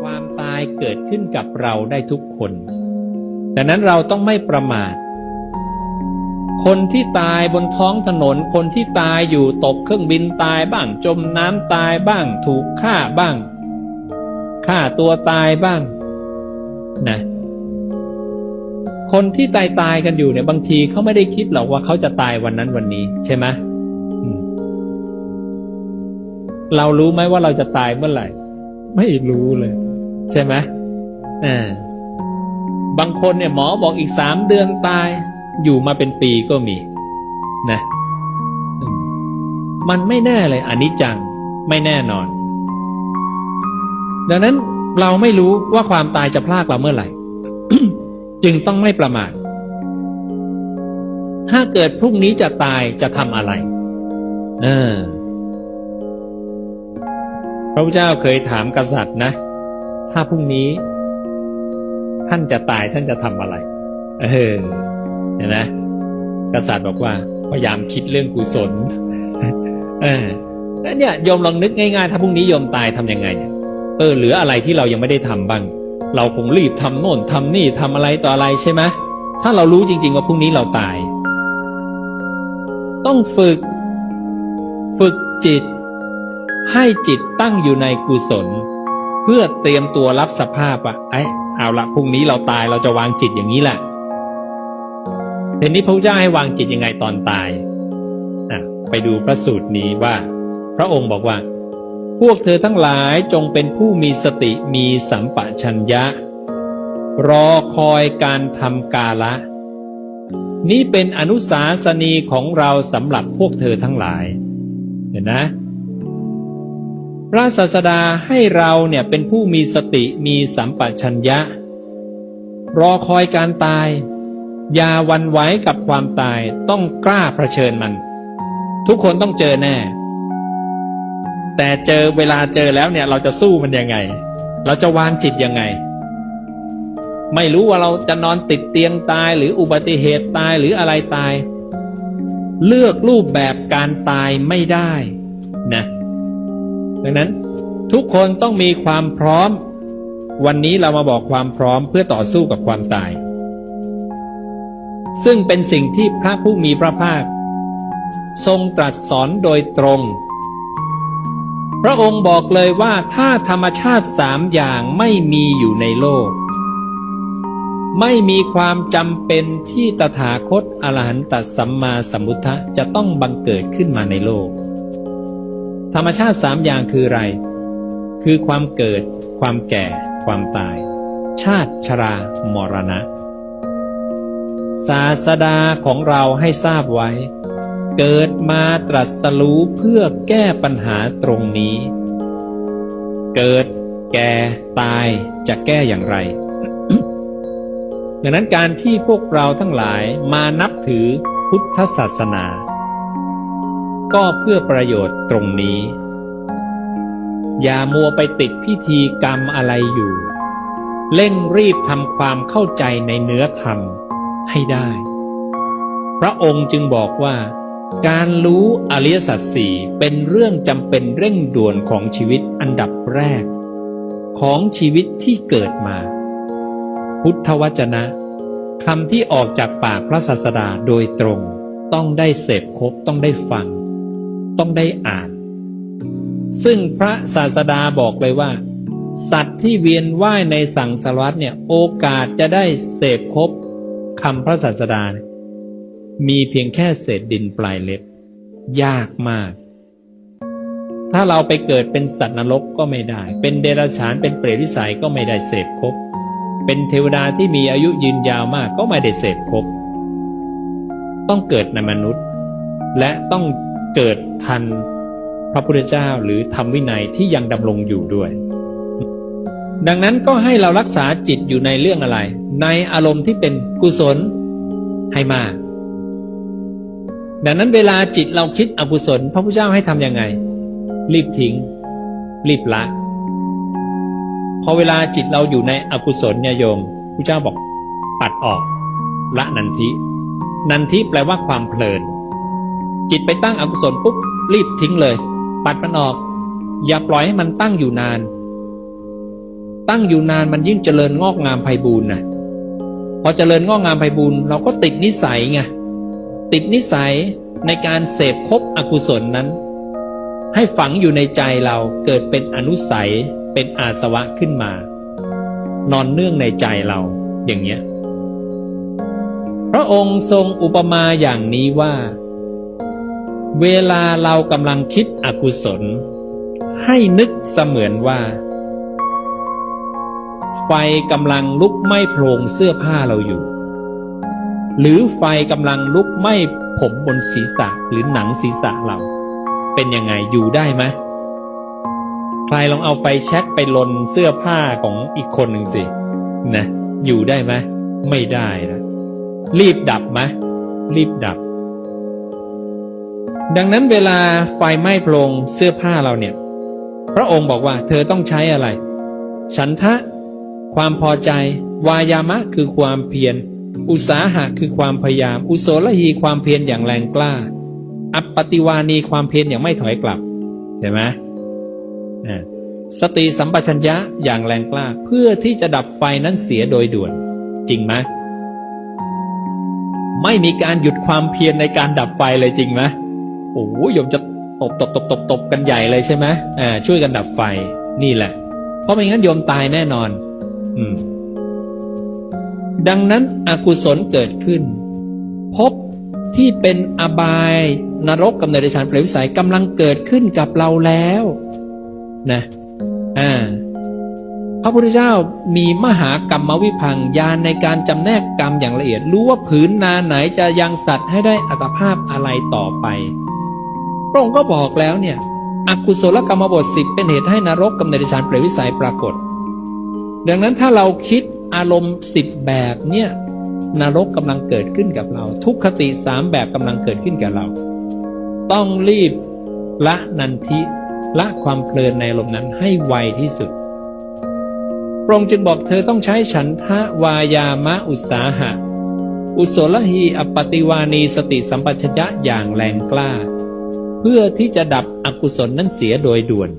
ความตายเกิดขึ้นกับเราได้ทุกคน ดังนั้นเราต้องไม่ประมาท คนที่ตายบนท้องถนน คนที่ตายอยู่ตกเครื่องบินตายบ้าง จมน้ำตายบ้าง ถูกฆ่าบ้าง ฆ่าตัวตายบ้าง นะ คนที่ตายตายกันอยู่เนี่ยบางทีเขาไม่ได้คิดหรอกว่าเขาจะตายวันนั้นวันนี้ ใช่ไหมเรารู้ไหมว่าเราจะตายเมื่อไหร่ ไม่รู้เลย ใช่ไหมอ่าบางคนเนี่ยหมอบอกอีกสามเดือนตาย อยู่มาเป็นปีก็มีนะมมันไม่แน่เลยอันนี้จังไม่แน่นอน ดังนั้นเราไม่รู้ว่าความตายจะพลากเราเมื่อไหร่ จึงต้องไม่ประมาทถ้าเกิดพรุ่งนี้จะตายจะทำอะไรเออพระพุทธเจ้าเคยถามกษัตริย์นะ ถ้าพรุ่งนี้ ท่านจะตายท่านจะทำอะไร เออเห็นไหมกษัตริย์บอกว่าพยายามคิดเรื่องกุศลเออแล้วเนี่ยโยมลองนึกง่ายๆ ถ้าพรุ่งนี้โยมตายทำยังไงเนี่ยเออเหลืออะไรที่เรายังไม่ได้ทำบ้าง เราคงรีบทำโน่นทำนี่ทำอะไรต่ออะไรใช่ไหมถ้าเรารู้จริง ๆ ว่าพรุ่งนี้เราตาย ต้องฝึก ฝึกจิต ให้จิตตั้งอยู่ในกุศล เพื่อเตรียมตัวรับสภาพว่าไอ้เอาละพรุ่งนี้เราตายเราจะวางจิตอย่างนี้แหละทีนี้พระเจ้าให้วางจิตยังไงตอนตายอะไปดูพระสูตรนี้ว่า พระองค์บอกว่า พวกเธอทั้งหลายจงเป็นผู้มีสติมีสัมปชัญญะ รอคอยการทำกาละ นี่เป็นอนุสาสนีของเราสำหรับพวกเธอทั้งหลาย เห็นนะ พระศาสดาให้เราเนี่ยเป็นผู้มีสติมีสัมปชัญญะ รอคอยการตาย อย่าวันไหวกับความตายต้องกล้าเผชิญมัน ทุกคนต้องเจอแน่ แต่เจอเวลาเจอแล้วเนี่ยเราจะสู้มันยังไง เราจะวางจิตยังไง ไม่รู้ว่าเราจะนอนติดเตียงตายหรืออุบัติเหตุตายหรืออะไรตาย เลือกรูปแบบการตายไม่ได้นะ ดังนั้นทุกคนต้องมีความพร้อม วันนี้เรามาบอกความพร้อมเพื่อต่อสู้กับความตาย ซึ่งเป็นสิ่งที่พระผู้มีพระภาค ทรงตรัสสอนโดยตรง พระองค์บอกเลยว่าถ้าธรรมชาติสามอย่างไม่มีอยู่ในโลก ไม่มีความจำเป็นที่ตถาคตอรหันตสัมมาสัมพุทธะจะต้องบังเกิดขึ้นมาในโลก ธรรมชาติสามอย่างคืออะไร คือความเกิด ความแก่ ความตาย ชาติชรามรณะ ศาสดาของเราให้ทราบไว้ เกิดมาตรัสรู้เพื่อแก้ปัญหาตรงนี้ เกิด แก่ ตาย จะแก้อย่างไร ดังนั้นการที่พวกเราทั้งหลายมานับถือพุทธศาสนา ก็เพื่อประโยชน์ตรงนี้ อย่ามัวไปติดพิธีกรรมอะไรอยู่ เร่งรีบทำความเข้าใจในเนื้อธรรมให้ได้ พระองค์จึงบอกว่า การรู้อริยสัจสี่เป็นเรื่องจำเป็นเร่งด่วนของชีวิตอันดับแรก ของชีวิตที่เกิดมา พุทธวจนะคำที่ออกจากปากพระศาสดาโดยตรงต้องได้เสพครบต้องได้ฟัง ต้องได้อ่าน ซึ่งพระศาสดาบอกเลยว่า สัตว์ที่เวียนว่ายในสังสารวัฏเนี่ยโอกาสจะได้เสพครบคำพระศาสดา มีเพียงแค่เศษดินปลายเล็บ ยากมาก ถ้าเราไปเกิดเป็นสัตว์นรกก็ไม่ได้ เป็นเดรัจฉานเป็นเปรตวิสัยก็ไม่ได้เสพครบเป็นเทวดาที่มีอายุยืนยาวมากก็ไม่ได้เสพครบต้องเกิดในมนุษย์ และต้อง เกิดทันพระพุทธเจ้าหรือธรรมวินัยที่ยังดำรงอยู่ด้วย ดังนั้นก็ให้เรารักษาจิตอยู่ในเรื่องอะไร ในอารมณ์ที่เป็นกุศลให้มาก ดังนั้นเวลาจิตเราคิดอกุศล พระพุทธเจ้าให้ทำยังไง รีบทิ้ง รีบละพอเวลาจิตเราอยู่ในอกุศลเนี่ยโยมพระเจ้าบอกปัดออก ละนันทิ นันทิแปลว่าความเพลิน จิตไปตั้งอกุศลปุ๊บรีบทิ้งเลย ปัดมันออก อย่าปล่อยให้มันตั้งอยู่นาน ตั้งอยู่นานมันยิ่งเจริญงอกงามไพบูรณ์นะพอเจริญงอกงามไพบูรณ์เราก็ติดนิสัยไงติดนิสัยในการเสพคบอกุศลนั้น ให้ฝังอยู่ในใจเราเกิดเป็นอนุสัยเป็นอาสวะขึ้นมา นอนเนื่องในใจเราอย่างเงี้ยพระองค์ทรงอุปมาอย่างนี้ว่า เวลาเรากำลังคิดอกุศล ให้นึกเสมือนว่า ไฟกำลังลุกไหม้โพรงเสื้อผ้าเราอยู่ หรือไฟกำลังลุกไหม้ผมบนศีรษะหรือหนังศีรษะเรา เป็นยังไงอยู่ได้ไหมใครลองเอาไฟแช็กไปลนเสื้อผ้าของอีกคนหนึ่งสินะอยู่ได้ไหมไม่ได้นะรีบดับไหมรีบดับ ดังนั้นเวลาไฟไหม้โพรงเสื้อผ้าเราเนี่ย พระองค์บอกว่าเธอต้องใช้อะไร ฉันทะ ความพอใจ วายามะคือความเพียร อุสาหะคือความพยายาม อุโสลหีความเพียรอย่างแรงกล้า อัปปติวานีความเพียรอย่างไม่ถอยกลับเห็นไหมอ่าสติสัมปชัญญะอย่างแรงกล้า เพื่อที่จะดับไฟนั้นเสียโดยด่วน จริงไหมไม่มีการหยุดความเพียรในการดับไฟเลยจริงไหม โอ้โหโยมจะตบตบตบตบตบกันใหญ่เลยใช่ไหมอ่าช่วยกันดับไฟนี่แหละ เพราะไม่งั้นโยมตายแน่นอน อืม ดังนั้นอกุศลเกิดขึ้น พบที่เป็นอบายนรกกับเนรชานเปรตวิสัยกำลังเกิดขึ้นกับเราแล้วนะอ่าพระพุทธเจ้ามีมหากรรมวิพังญาณในการจำแนกกรรมอย่างละเอียด รู้ว่าผืนนาไหนจะยังสัตว์ให้ได้อัตภาพอะไรต่อไป พระองค์ก็บอกแล้วเนี่ยอกุศลกรรมบทสิบเป็นเหตุให้นรกกับเนรชานเปรตวิสัยปรากฏ ดังนั้นถ้าเราคิดอารมณ์สิบแบบเนี่ยนรกกำลังเกิดขึ้นกับเรา ทุกขติสามแบบกำลังเกิดขึ้นกับเรา ต้องรีบละนันทิละความเพลินในอารมนั้นให้ไวที่สุดพระองค์จึงบอกเธอต้องใช้ฉันทะวายามะอุตสาหะ อุโสลหีอปติวานีสติสัมปชัญญะอย่างแรงกล้า เพื่อที่จะดับอกุศลนั้นเสียโดยด่วน